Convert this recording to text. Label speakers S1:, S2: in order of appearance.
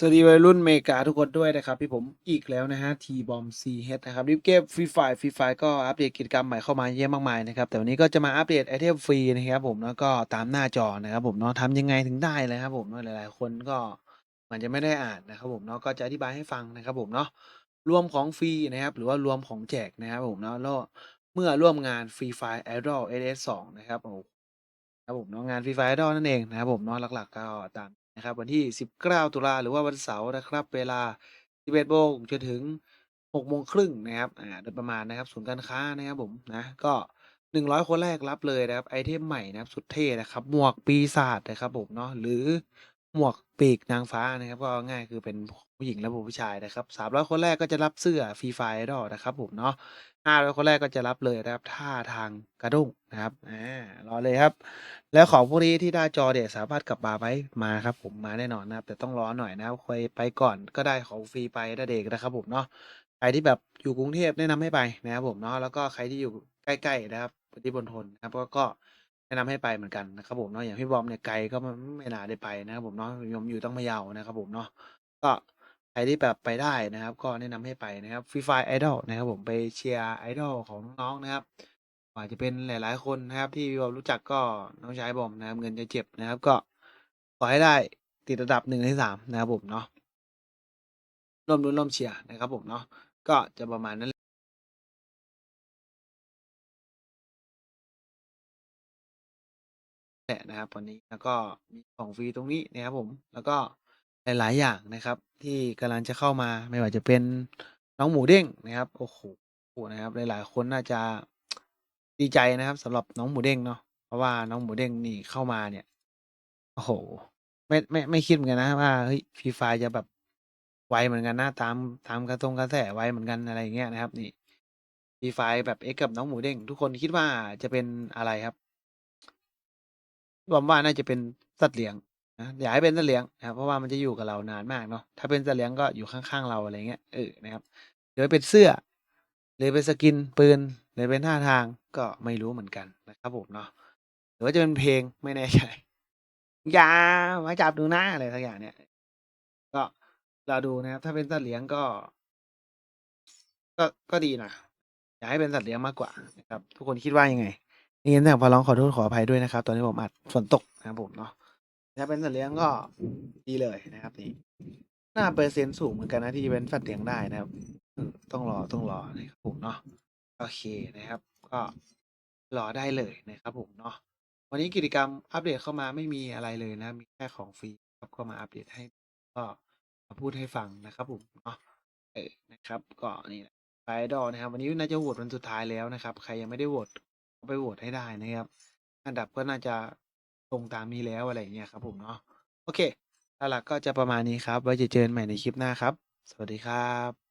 S1: สวัสดีวัยรุ่นเมกาทุกคนด้วยนะครับ พี่ผมอีกแล้วนะฮะทีบอมซีเฮดนะครับรีบเก็บฟรีไฟฟรีไฟก็อัปเดตกิจกรรมใหม่เข้ามาเยอะมากมายนะครับ แต่วันนี้ก็จะมาอัปเดตไอเทมฟรีนะครับผมแล้วก็ตามหน้าจอนะครับผมเนาะทำยังไงถึงได้เลยครับผมเนาะหลายๆ คนก็มันจะไม่ได้อ่านนะครับผมเนาะก็จะอธิบายให้ฟังนะครับผมเนาะรวมของฟรีนะครับ หรือว่ารวมของแจกนะครับผมเนาะแล้วเมื่อร่วมงานฟรีไฟไอดอลเอสสองนะครับผมครับผมเนาะงานฟรีไฟดอลนั่นเองนะครับผมเนาะหลักๆก็ตาม นะครับ วันที่ 19 ตุลาหรือว่าวันเสาร์นะครับ เวลา 11โมงจนถึง6โมงครึ่งนะครับอ่าโดยประมาณนะครับศูนย์การค้านะครับผมนะก็100คนแรกรับเลยนะครับไอเทมใหม่นะครับสุดเท่นะครับหมวกปีศาจนะครับผมเนาะหรือ หมวกปีกนางฟ้านะครับ ก็ง่ายคือเป็นผู้หญิงและผู้ชายนะครับ300คนแรกก็จะรับเสื้อฟรีไฟดอนะครับผมเนาะ500คนแรกก็จะรับเลยนะครับท่าทางกระด้งนะครับอารอเลยครับ แล้วของพวกนี้ที่หน้าจอเนี่ยสามารถกลับมาไหมมาครับ ผมมาแน่นอนนะครับ แต่ต้องรอหน่อยนะครับคอยไปก่อนก็ได้ของฟรีไปได้เด็กนะครับผมเนาะใครที่แบบอยู่กรุงเทพแนะนำให้ไปนะครับผมเนาะแล้วก็ใครที่อยู่ใกล้ๆนะครับที่บนทนนะครับก็ แนะนำให้ไปเหมือนกันนะครับผมเนาะอย่างพี่บอมเนี่ยไกลก็ไม่น่าได้ไปนะครับผมเนาะยมอยู่ต้องพะเยานะครับผมเนาะก็ใครที่แบบไปได้นะครับ ก็แนะนำให้ไปนะครับฟรีไฟไอดอลนะครับผมไปเชียร์ไอดอลของน้องๆนะครับอาจจะเป็นหลาย ๆ คนนะครับที่พี่บอมรู้จักก็น้องชายบอมนะครับเงินจะเจ็บนะครับ ก็ขอให้ได้ติดระดับหนึ่งในสามนะครับผมเนาะร่วมรุ้นร่วมเชียร์นะครับผมเนาะก็จะประมาณนั้น แหละนะครับวันนี้แล้วก็มีของฟรีตรงนี้นะครับผมแล้วก็หลาย ๆ อย่างนะครับ ที่กำลังจะเข้ามาไม่ว่าจะเป็นน้องหมูเด้งนะครับโอ้โหนะครับ หลาย ๆ คนน่าจะดีใจนะครับสำหรับน้องหมูเด้งเนาะเพราะว่าน้องหมูเด้งนี่เข้ามาเนี่ยโอ้โหไม่ไม่ไม่คิดเหมือนกันนะว่าเฮ้ยฟรีไฟจะแบบไวเหมือนกันนะตามตามกระทงกระแสไวเหมือนกันอะไรอย่างเงี้ยนะครับ นี่ฟรีไฟแบบเอ็กกับน้องหมูเด้งทุกคนคิดว่าจะเป็นอะไรครับ ผมว่าน่าจะเป็นสัตว์เลี้ยงนะอยากให้เป็นสัตว์เลี้ยงนะครับเพราะว่ามันจะอยู่กับเรานานมากเนาะถ้าเป็นสัตว์เลี้ยงก็อยู่ข้างๆเราอะไรเงี้ยเออนะครับเดี๋ยวเป็นเสื้อหรือเป็นสกินปืนหรือเป็นท่าทางก็ไม่รู้เหมือนกันนะครับผมเนาะหรือว่าจะเป็นเพลงไม่แน่ใจอย่ามาจับดูหน้าอะไรสักอย่างเนี่ย ก็เราดูนะครับ ถ้าเป็นสัตว์เลี้ยงก็ ก็ก็ดีนะอยากให้เป็นสัตว์เลี้ยงมากกว่านะครับ ทุกคนคิดว่ายังไง นี่งั้นแต่พอร้องขอโทษขออภัยด้วยนะครับ ตอนนี้ผมอัดฝนตกนะครับผมเนาะถ้าเป็นสัตว์เลี้ยงก็ดีเลยนะครับนี่น่าเปอร์เซ็นต์สูงเหมือนกันนะที่จะเป็นสัตว์เลี้ยงได้นะครับต้องรอต้องรอนะครับผมเนาะโอเคนะครับ ก็รอได้เลยนะครับผมเนาะวันนี้กิจกรรมอัปเดตเข้ามาไม่มีอะไรเลยนะ มีแค่ของฟรีครับก็มาอัปเดตให้ก็มาพูดให้ฟังนะครับผมเนาะเออนะครับ ก็นี่ไฟดอลนะครับ วันนี้น่าจะโหวตวันสุดท้ายแล้วนะครับ ใครยังไม่ได้โหวต ไปโหวตให้ได้นะครับ อันดับก็น่าจะตรงตามนี้แล้วอะไรอย่างเงี้ยครับผมเนาะโอเคหลักๆก็จะประมาณนี้ครับ ไว้จะเจอกันใหม่ในคลิปหน้าครับ สวัสดีครับ